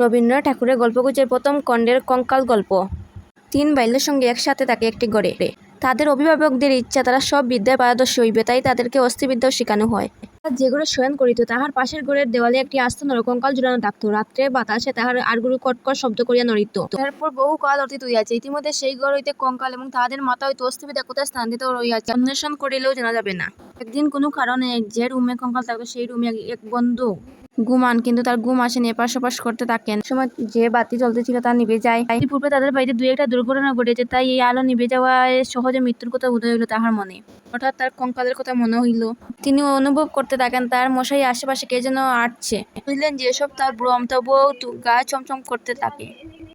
রবীন্দ্রনাথ ঠাকুরের গল্পগুচ্ছের প্রথম খণ্ডের কঙ্কাল গল্প। তিন বাল্যের সঙ্গে একসাথে থাকে একটি গড়ে। তাদের অভিভাবকদের ইচ্ছা, তারা সব বিদ্যায় পারদর্শী হইবে, তাই তাদেরকে অস্থিবিদ্যাও শেখানো হয়। তারা যে ঘরে শয়ন করিত, তাহার পাশের ঘরের দেওয়ালে একটি আস্ত নরকঙ্কাল ঝুলানো থাকতো। রাত্রে বাতাসে তাহার আড়গুরু কটকট শব্দ করিয়া নড়িত। তারপর বহু কাল অতীত হইয়াছে। ইতিমধ্যে সেই ঘর হইতে কঙ্কাল এবং তাহাদের মাথা হইতে অস্থিবিদ্যা কোথায় স্থানিত রইয়াছে অন্বেষণ করিলেও জানা যাবে না। একদিন কোনো কারণে যে রুমে কঙ্কাল থাকতো, সেই রুমে এক বন্ধু ঘুমান কিন্তু তার ঘুম আসেনি, এপাশ ওপাশ করতে থাকেন। সময় যে বাতি জ্বলতেছিল তা নিভে যায়। পূর্বে তাদের বাড়িতে দু একটা দুর্ঘটনা ঘটেছে, তাই এই আলো নিভে যাওয়ায় সহজে মৃত্যুর কথা উদয় হইল তাহার মনে। হঠাৎ তার কঙ্কালের কথা মনে হইল। তিনি অনুভব করতে থাকেন, তার মশাই আশেপাশে কে যেন আটছে বুঝলেন, যেসব তার ভ্রম তবুও গা চমচম করতে থাকে।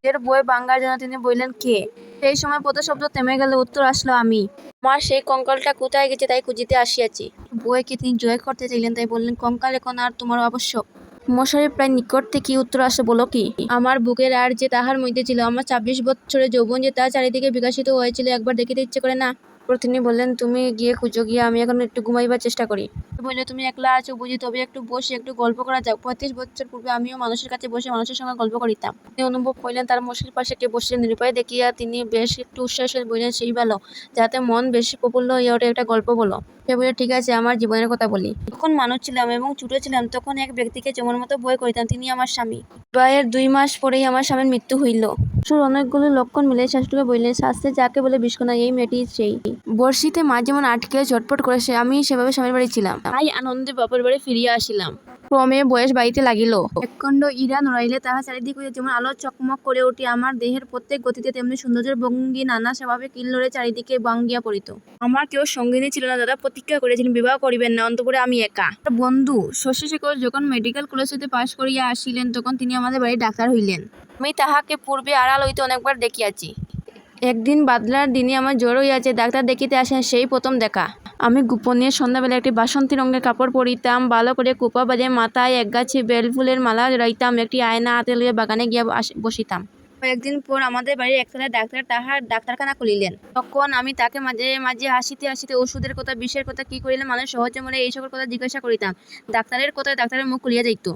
এর বই বাঙ্গার জন্য তিনি বললেন, কে? সেই সময় পদ শব্দ থেমে গেল উত্তর আসলো, আমি। আমার সেই কঙ্কালটা কোথায় গেছে তাই খুঁজিতে আসিয়াছি? বইকে তিনি জয় করতে চাইলেন তাই বললেন, কঙ্কাল এখন আর তোমার আবশ্যক মশারি প্রায় নিকট থেকে উত্তর আসে, বলো কি? আমার বুকের আর যে তাহার মধ্যে ছিল, আমার ছাব্বিশ বছরের যৌবন যে তার চারিদিকে বিকাশিত হয়েছিল, একবার দেখিতে ইচ্ছে করে না? তারপর তিনি বললেন, তুমি গিয়ে খুঁজো, গিয়ে আমি এখন একটু ঘুমাইবার চেষ্টা করি। বললে, তুমি একলা আছো বুঝি, তবে একটু বসে একটু গল্প করা যাক। পঁয়ত্রিশ বছর পূর্বে আমিও মানুষের কাছে বসে মানুষের সঙ্গে গল্প করিতাম। তিনি অনুভব করলেন, তার মশারির পাশে কে বসলেন। নিরুপায় দেখিয়া তিনি বেশ একটু উচ্ছ্বাসে বললেন, সেই ভালো, যাতে মন বেশি প্রফুল্ল হয়ে ওঠে, একটা গল্প বলো। সে বলে ঠিক আছে, আমার জীবনের কথা বলি। যখন মানুষ ছিলাম এবং ছোট ছিলাম, তখন এক ব্যক্তিকে যেমন মতো বই করিতাম, তিনি আমার স্বামী। বিবাহের দুই মাস পরেই আমার স্বামীর মৃত্যু হইল। শুর অনেকগুলো লক্ষণ মিলে শাশুড়িকে বললেন শাস্ত্রে যাকে বলে বিষ্কনা এই মেয়েটি সেই। বর্ষিতে মা যেমন আটকে ঝটপট করে সে আমি সেভাবে স্বামীর বাড়ি ছিলাম। তাই আনন্দে বাপের বাড়ি ফিরিয়া আসিলাম। ক্রমে বয়স বাড়িতে লাগিল। একখণ্ড ইরা নড়াইলে তাহা চারিদিক হইতে যেমন আলো চকমক করে উঠি আমার দেহের প্রত্যেক গতিতে তেমনি সৌন্দর্যের ভঙ্গি নানা স্বভাবে কিল্লরে চারিদিকে বাঙ্গিয়া পড়িত। আমার কেউ সঙ্গিনী ছিল না দাদা। প্রতীক্ষা করেছেন বিবাহ করিবেন না অন্তপুরে আমি একা। বন্ধু শশী শেখর যখন মেডিকেল কলেজ হইতে পাশ করিয়া আসিলেন তখন তিনি আমাদের বাড়ির ডাক্তার হইলেন। আমি তাহাকে পূর্বে আড়াল হইতে অনেকবার দেখিয়াছি। একদিন বাদলার দিনে আমার জ্বর হইয়াছে, ডাক্তার দেখিতে আসেন, সেই প্রথম দেখা। আমি গোপনে সন্ধ্যাবেলা একটি বাসন্তী রঙের কাপড় পরিতাম, ভালো করে কুপা বাজে মাথায় একগাছি বেলফুলের মালা রাইতাম, একটি আয়না হাতে লইয়া বাগানে গিয়া বসিতাম। কয়েকদিন পর আমাদের বাড়ির একতলায় ডাক্তার তাহার ডাক্তারখানা খুলিলেন। তখন আমি তাকে মাঝে মাঝে হাসিতে হাসিতে, ওষুধের কথা, বিষের কথা কি করিলে মানুষ সহজে মনে এই সকল কথা জিজ্ঞাসা করিতাম? ডাক্তারের কথায় ডাক্তারের মুখ খুলিয়া যাইত।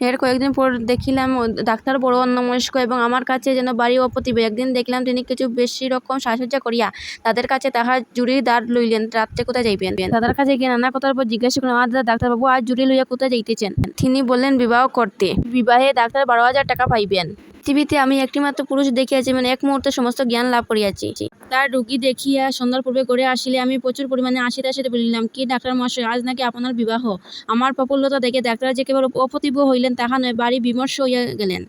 এর কয়েকদিন পর দেখিলাম ডাক্তার বড় অন্যমনস্ক এবং আমার কাছে যেন বাড়ি অপ্রতিভ একদিন দেখলাম তিনি কিছু বেশি রকম সাজসজ্জা করিয়া তাদের কাছে তাহার জুড়ি দাঁড় লইলেন, রাত্রে কোথায় যাইবেন? তাদের কাছে গিয়ে নানা কথার পর জিজ্ঞাসা করলাম আর দাদা ডাক্তারবাবু, আজ জুড়ি লইয়া কোথায় যাইতেছেন? তিনি বললেন, বিবাহ করতে। বিবাহে ডাক্তার বারো হাজার টাকা পাইবেন। পৃথিবীতে আমি একটিমাত্র পুরুষ দেখিয়াছি মানে এক মুহূর্তে সমস্ত জ্ঞান লাভ করিয়াছি। তার রুগী দেখিয়া সন্ধ্যার পূর্বে করে আসিলে আমি প্রচুর পরিমাণে আসিতে আসিতে বলিলাম, কি ডাক্তার মহাশয়? আজ নাকি আপনার বিবাহ। আমার প্রফুল্লতা দেখে ডাক্তার যে কেবল অপ্রতিভ হইলেন, তাহা নয়, বাড়ি বিমর্ষ হইয়া গেলেন।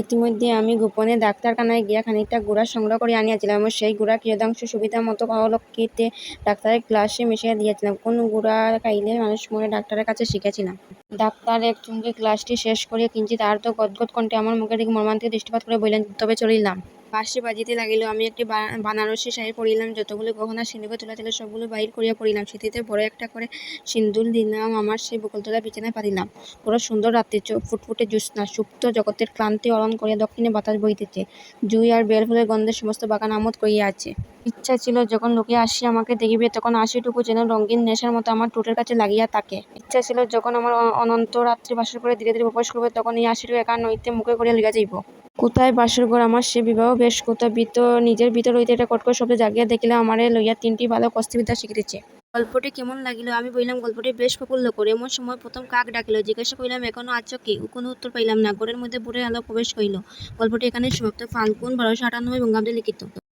ইতিমধ্যে আমি গোপনে ডাক্তারখানায় গিয়া খানিকটা গুড়া সংগ্রহ করে আনিয়াছিলাম এবং সেই গুড়া কিয়দাংশ সুবিধা মতো অলক্ষিতে ডাক্তারের গ্লাসে মিশিয়ে দিয়েছিলাম। কোন গুড়া খাইলে মানুষ মনে ডাক্তারের কাছে শিখেছিলাম। ডাক্তার এক চুমকি ক্লাসটি শেষ করিয়া কিঞ্চিত তো গদগদ কণ্ঠে আমার মুখের দিকে মর্মান্তিক দৃষ্টিপাত করে বললেন, তবে চলিলাম। বাঁশি বাজিতে লাগিল আমি একটি বানারসি শাড়ি পরিলাম, যতগুলো গহনা, সিন্ধুকে তোলা ছিল, সবগুলো বাহির করিয়া পড়িলাম সেটিতে বড় একটা করে সিন্দুল দিলাম, আমার সেই বকুলতলা বিছানায় পাতিলাম বড় সুন্দর রাত্রি ফুটফুটে জ্যোৎস্না, সুপ্ত জগতের ক্লান্তি অরণ করিয়া দক্ষিণে বাতাস বইতেছে জুই আর বেল ফুলের গন্ধে সমস্ত বাগান আমোদ করিয়া আছে। ইচ্ছা ছিল যখন লোকে আসি আমাকে দেখিবে, তখন আশিটুকু যেন রঙিন নেশার মতো আমার ঠোঁটের কাছে লাগিয়া থাকে ইচ্ছা ছিল যখন আমার অনন্ত রাত্রি বাসর করে ধীরে ধীরে প্রবেশ করবে, তখন এই আশিটুকু একা নইতে মুখে করিয়া লিখা যাইব। কোথায় বাসর ঘর? আমার সে বিবাহ বেশ কোথায়? ভিতর নিজের ভিতর হইতে একটা কটকট শব্দ জাগিয়া দেখিলে আমারে লইয়া তিনটি বালক অস্থিবিদ্যা শিখিতেছে গল্পটি কেমন লাগিল? আমি বললাম, গল্পটি বেশ প্রফুল্ল করে। এমন সময় প্রথম কাক ডাকিল, জিজ্ঞাসা করিলাম, এখনও আছো কি? কোনো উত্তর পাইলাম না। ঘরের মধ্যে বুড়ে আলো প্রবেশ করিল। গল্পটি এখানে সমাপ্ত। ফাল্গুন বারোশো আটানব্বই বঙ্গাব্দে লিখিত।